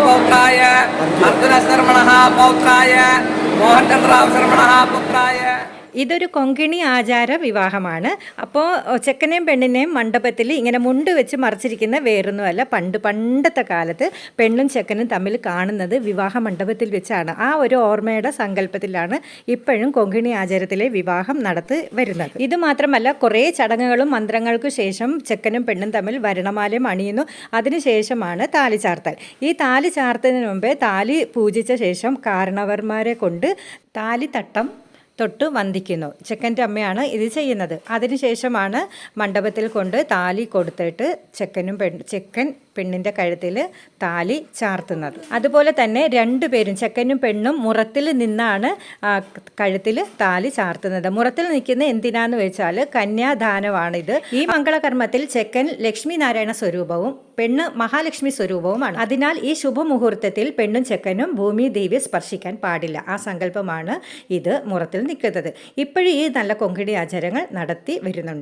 పౌత్రాయ అర్జున శర్మణ పౌత్రాయ మోహన్ చంద్రరావు శర్మణ పుత్రాయ ഇതൊരു കൊങ്കിണി ആചാര വിവാഹമാണ്. അപ്പോൾ ചെക്കനെയും പെണ്ണിനെയും മണ്ഡപത്തിൽ ഇങ്ങനെ മുണ്ട് വെച്ച് മറിച്ചിരിക്കുന്ന വേറൊന്നുമല്ല പണ്ട് പണ്ടത്തെ കാലത്ത് പെണ്ണും ചെക്കനും തമ്മിൽ കാണുന്നത് വിവാഹ മണ്ഡപത്തിൽ വെച്ചാണ്. ആ ഒരു ഓർമ്മയുടെ സങ്കല്പത്തിലാണ് ഇപ്പോഴും കൊങ്കിണി ആചാരത്തിലെ വിവാഹം നടത്തി വരുന്നത്. ഇത് മാത്രമല്ല കുറേ ചടങ്ങുകളും മന്ത്രങ്ങൾക്ക് ശേഷം ചെക്കനും പെണ്ണും തമ്മിൽ വരണമാലയും അണിയുന്നു. അതിനുശേഷമാണ് താലി ചാർത്തൽ. ഈ താലി ചാർത്തതിന് മുമ്പേ താലി പൂജിച്ച ശേഷം കാരണവർമാരെ കൊണ്ട് താലിത്തട്ടം തൊട്ട് വന്ദിക്കുന്നു. ചെക്കന്റെ അമ്മയാണ് ഇത് ചെയ്യുന്നത്. അതിനുശേഷമാണ് മണ്ഡപത്തിൽ കൊണ്ട് താലി കൊടുത്തിട്ട് ചെക്കനും പെൺ ചെക്കൻ പെണ്ണിന്റെ കഴുത്തിൽ താലി ചാർത്തുന്നത്. അതുപോലെ തന്നെ രണ്ടു പേരും ചെക്കനും പെണ്ണും മുറത്തിൽ നിന്നാണ് കഴുത്തിൽ താലി ചാർത്തുന്നത്. മുറത്തിൽ നിൽക്കുന്ന എന്തിനാന്ന് വെച്ചാൽ കന്യാദാനമാണിത്. ഈ മംഗളകർമ്മത്തിൽ ചെക്കൻ ലക്ഷ്മി നാരായണ സ്വരൂപവും പെണ്ണ് മഹാലക്ഷ്മി സ്വരൂപവുമാണ്. അതിനാൽ ഈ ശുഭമുഹൂർത്തത്തിൽ പെണ്ണും ചെക്കനും ഭൂമി ദേവിയെ സ്പർശിക്കാൻ പാടില്ല. ആ സങ്കല്പമാണ് ഇത് മുറത്തിൽ നിൽക്കുന്നത്. ഇപ്പോഴും ഈ നല്ല കൊങ്കിടി ആചാരങ്ങൾ നടത്തി വരുന്നുണ്ട്.